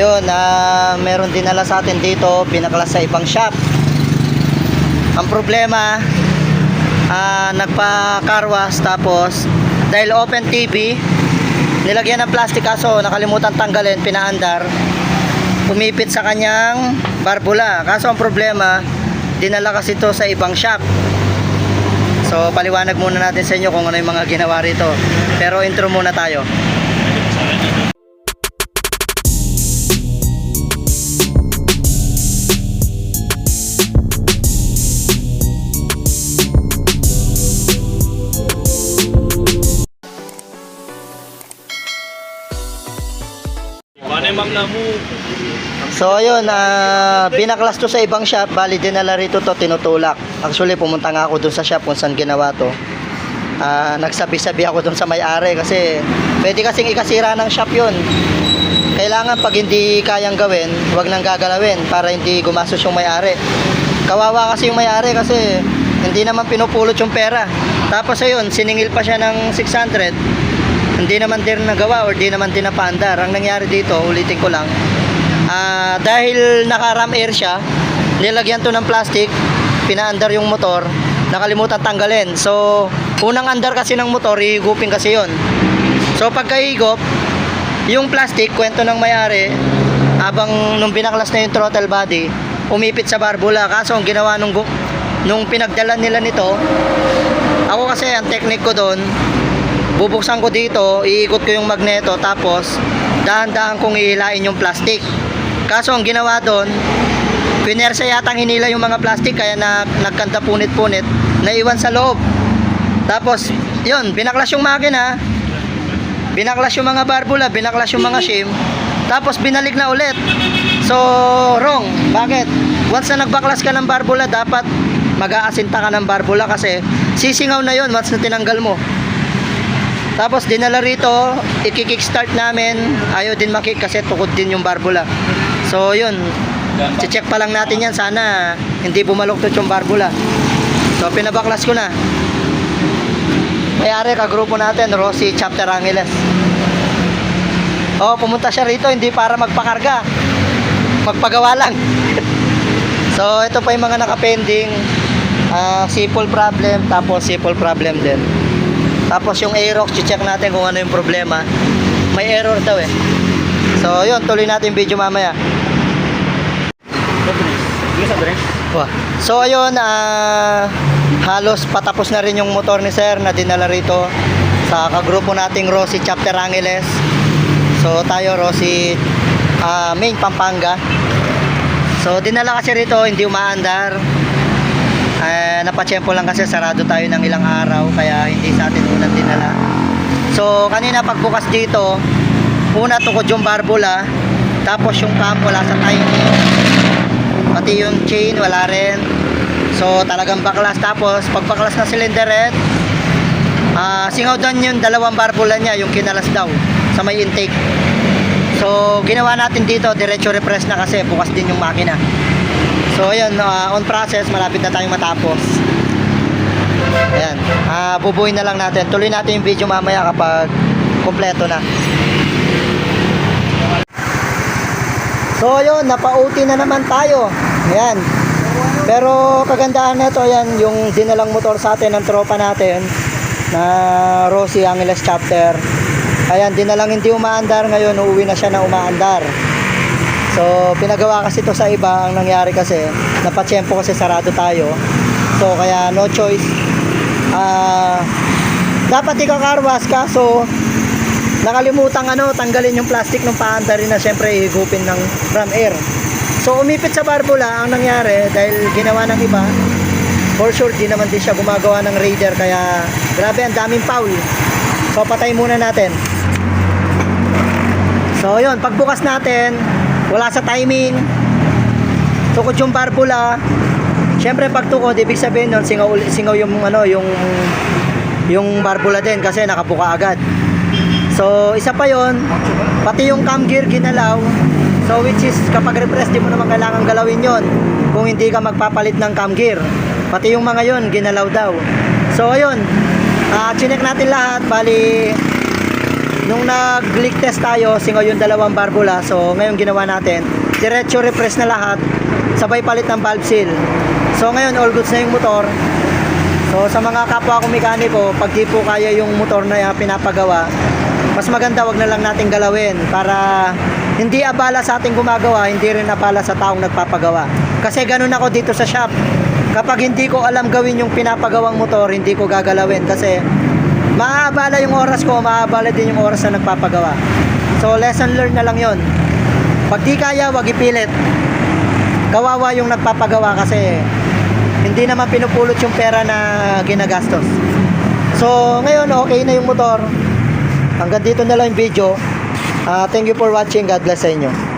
Ayun, na meron dinala sa atin dito, pinaklas sa ibang shop. Ang problema, ah nagpa-carwas tapos dahil open TV, nilagyan ng plastic kaso nakalimutan tanggalin, pinaandar. Umipit sa kanyang barbula. Kaso ang problema, dinala kasi ito sa ibang shop. So paliwanag muna natin sa inyo kung ano yung mga ginawa rito. Pero intro muna tayo. So ayun, ah binaklas to sa ibang shop, bali dinala rito to tinutulak. Actually pumunta nga ako dun sa shop kung saan ginawa to. Ah nagsabi-sabi ako dun sa may-ari kasi pwede kasing ikasira ng shop yun. Kailangan pag hindi kayang gawin, wag nang gagalawin para hindi gumastos yung may-ari. Kawawa kasi yung may-ari kasi hindi naman pinupulot yung pera. Tapos ayun, siningil pa siya ng 600 hindi naman din nagawa or di naman din napaandar. Ang nangyari dito, ulitin ko lang, ah dahil naka-ram air siya, nilagyan to ng plastic, pinaandar yung motor, nakalimutan tanggalin. So, unang andar kasi ng motor, ihigupin kasi yon. So, pagkahigop, yung plastic, kwento ng may-ari, habang nung binaklas na yung throttle body, umipit sa barbula. Kaso, ang ginawa nung, nung pinagdala nila nito, ako kasi, ang technique ko doon, bubuksan ko dito, iikot ko yung magneto, tapos dahan-dahan kong ihilain yung plastic. Kaso ang ginawa doon, pinersa yatang hinila yung mga plastic, kaya na, nagkanta punit-punit, naiwan sa loob. Tapos, yun, binaklas yung makina, binaklas yung mga barbula, binaklas yung mga shim, tapos binalik na ulit. So, wrong. Bakit? Once na nagbaklas ka ng barbula, dapat mag-aasinta ka ng barbula kasi sisingaw na yon once na tinanggal mo. Tapos dinala rito, i-kickstart namin, ayaw din makik kasi tukod din yung barbula. So yun, check pa lang natin yan, sana hindi bumaluktot yung barbula. So pinabaklas ko na. Mayari ka grupo natin, Rossi Chapter Angeles. Oh, pumunta siya rito hindi para magpakarga. Magpagawa lang. so ito pa yung mga nakapending ah sipol problem tapos sipol problem din. Tapos yung Aerox, check natin kung ano yung problema. May error daw eh. So, yun, tuloy natin video mamaya. So, ayun, ah, halos patapos na rin yung motor ni Sir na dinala rito sa kagrupo nating Rossi Chapter Angeles. So, tayo Rossi ah, Main Pampanga. So, dinala kasi rito, hindi umaandar. Eh, napachempo lang kasi sarado tayo ng ilang araw kaya hindi sa atin unang dinala. So kanina pagbukas dito, una tukod yung barbula, tapos yung cam wala sa timing. Pati yung chain wala rin. So talagang baklas tapos pag baklas na cylinder head, ah singaw doon yung dalawang barbula niya, yung kinalas daw sa may intake. So ginawa natin dito, diretso repress na kasi bukas din yung makina. So ayan, ah, on process, malapit na tayong matapos. Ayan, ah bubuin na lang natin. Tuloy natin yung video mamaya kapag kompleto na. So ayun, napa-OT na naman tayo. Ayan. Pero kagandahan nito, ayan, yung dinalang motor sa atin ng tropa natin na Rossi Angeles Chapter. Ayan, dinalang hindi umaandar ngayon, uuwi na siya na umaandar. So, pinagawa kasi to sa iba, ang nangyari kasi, napatsyempo kasi sarado tayo. So, kaya no choice. Ah, dapat ikakarwas ka, so, nakalimutan ano, tanggalin yung plastic ng paanda rin na syempre ihigupin ng ram air. So, umipit sa barbula, ang nangyari, dahil ginawa ng iba, for sure, di naman din siya gumagawa ng raider, kaya, grabe, ang daming foul. So, patay muna natin. So, yun, pagbukas natin, wala sa timing, tukod yung barbula, syempre pag tukod, ibig sabihin nun, singaw, singaw yung, ano, yung, yung barbula din, kasi nakabuka agad. So, isa pa yon pati yung cam gear ginalaw, so which is, kapag repress, di mo naman kailangan galawin yon kung hindi ka magpapalit ng cam gear. Pati yung mga yon ginalaw daw. So, ayun, ah chinek natin lahat, bali, nung nag-leak test tayo, singaw yung dalawang barbula. So, ngayon ginawa natin, diretso repress na lahat, sabay palit ng valve seal. So, ngayon all goods na yung motor. So, sa mga kapwa ko mekaniko, pag di po kaya yung motor na pinapagawa, mas maganda wag na lang natin galawin para hindi abala sa ating gumagawa, hindi rin abala sa taong nagpapagawa. Kasi ganun ako dito sa shop. Kapag hindi ko alam gawin yung pinapagawang motor, hindi ko gagalawin kasi maaabala yung oras ko, maaabala din yung oras na nagpapagawa. So lesson learned na lang yon. Pag di kaya, wag ipilit. Kawawa yung nagpapagawa kasi hindi naman pinupulot yung pera na ginagastos. So ngayon, okay na yung motor. Hanggang dito na lang yung video. Ah, thank you for watching. God bless sa inyo.